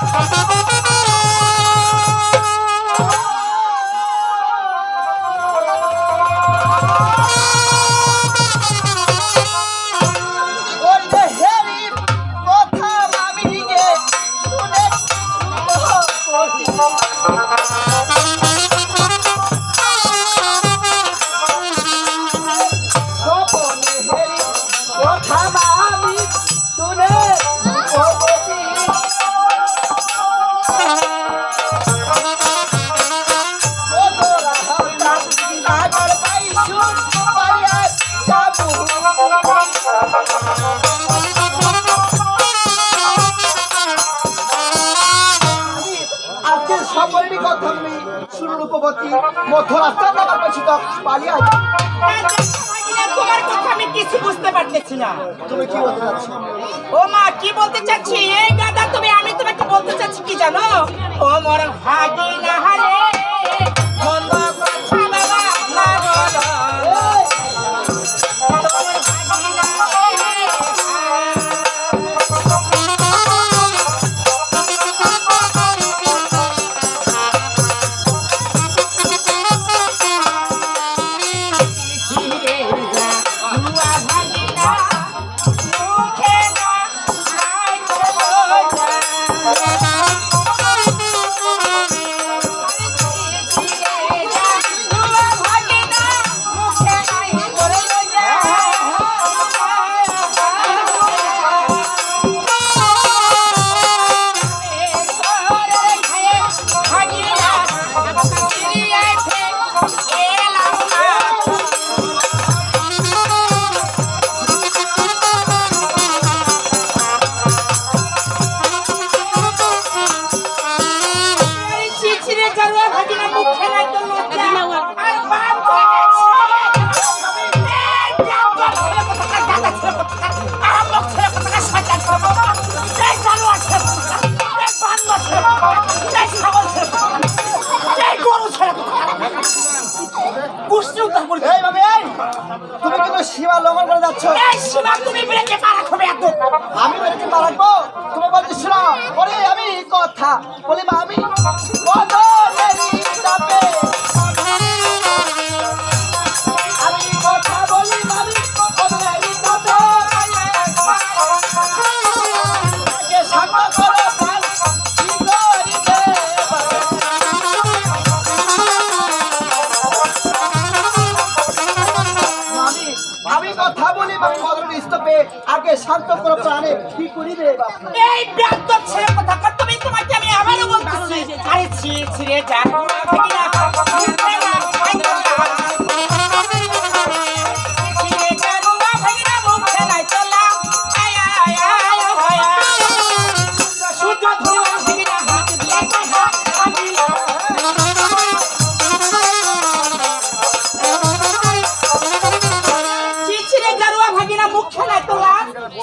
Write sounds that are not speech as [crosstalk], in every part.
Ha ha ha! সকলেরই কথা আমি মধ্য রাস্তা নামার পেছি তো পালিয়া তোমার কথা আমি কিছু বুঝতে পারতেছি না। তুমি কি বলতে চাচ্ছ? ও মা কি বলতে চাচ্ছি? এই দাদা তুমি আমি তোমাকে বলতে চাচ্ছি কি জানো? ও মোর ভাগি না হারে মন্দ ছিঁড়ে [laughs] তুমি কিন্তু সীমা লঙ্ঘন করে যাচ্ছ তুমি বেড়েছে আমি বেরোতে পা রাখব তুমি ওরে আমি কথা বলি। আমি কত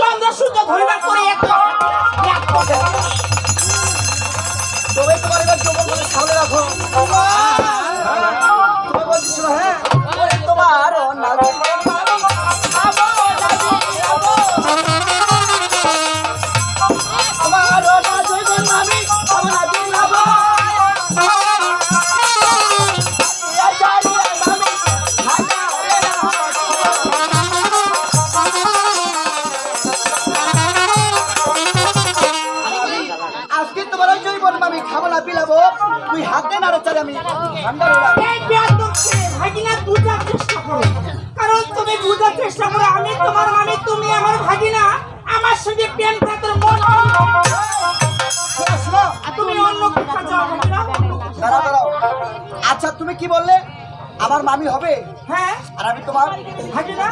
চন্দ্র সূর্য ধরিবার করে চেষ্টা করো আমি তোমার মানে তুমি আমার ভাগিনা। আমার সঙ্গে প্রেম করে তোর মন তুমি অন্য আচ্ছা তুমি কি বললে? আমার মামি হবে? হ্যাঁ। আর আমি তোমার ভাগিনা?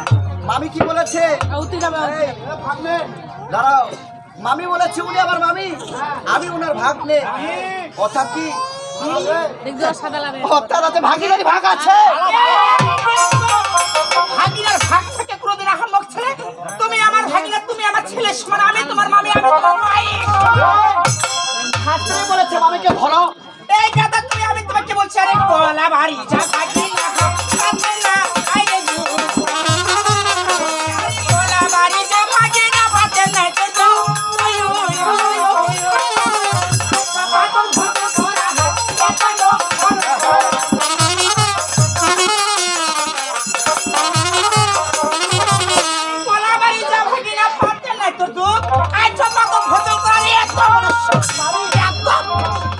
মামি কি বলেছে? ভাগ্নে, দাঁড়াও। মামি বলেছে উনি আমার মামি। আমি উনার ভাগ্নে। কথা কি? অর্থাৎ ভাগিনারি ভাগ আছে। ভাগিনার ভাগ থেকে কোনোদিন আহাম্মক ছেলে তুমি আমার ভাগিনা তুমি আমার ছেলে সমান আমি তোমার মামি আমি তোমার মাই শাস্ত্রে বলেছে মামিকে ধরো। এই দাদা তুমি আমি তোমাকে বলছি আরে কলা ভারী যা ভাগিনা ভাগিনা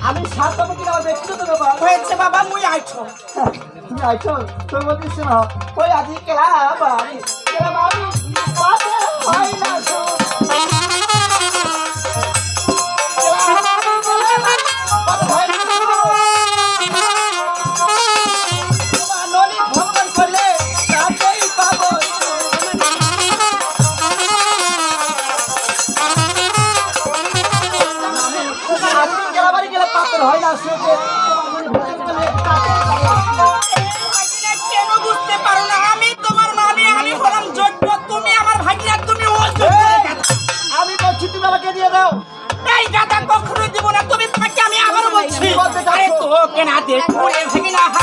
আমি সাত হবে কিনা আমার বাবা, মুই আইছো। তুমি আইছো? তোর মধ্যে শোনো ওই হয় না কেনা দেখে না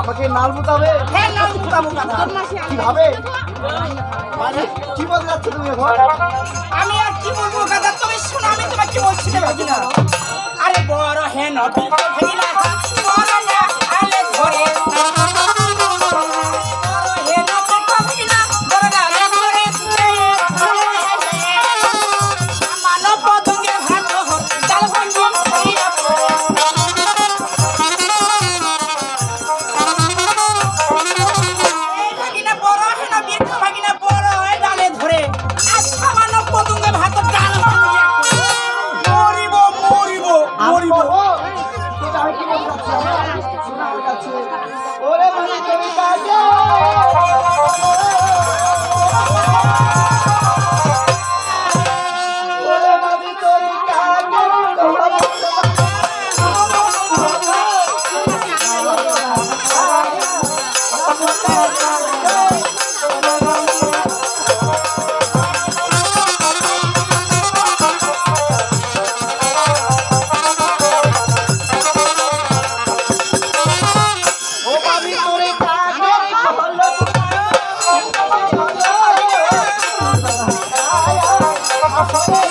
আমাকে নাল মোতাবে হ্যাঁ নাল মোতাবো না কীভাবে? মানে কি বল যাচ্ছ তুমি এখন? আমি আর কি বলব কাকা তুমি শোনো আমি তোমাকে কি বলছি না। আরে বড় হ্যাঁ নটি ভেঙে না Oh,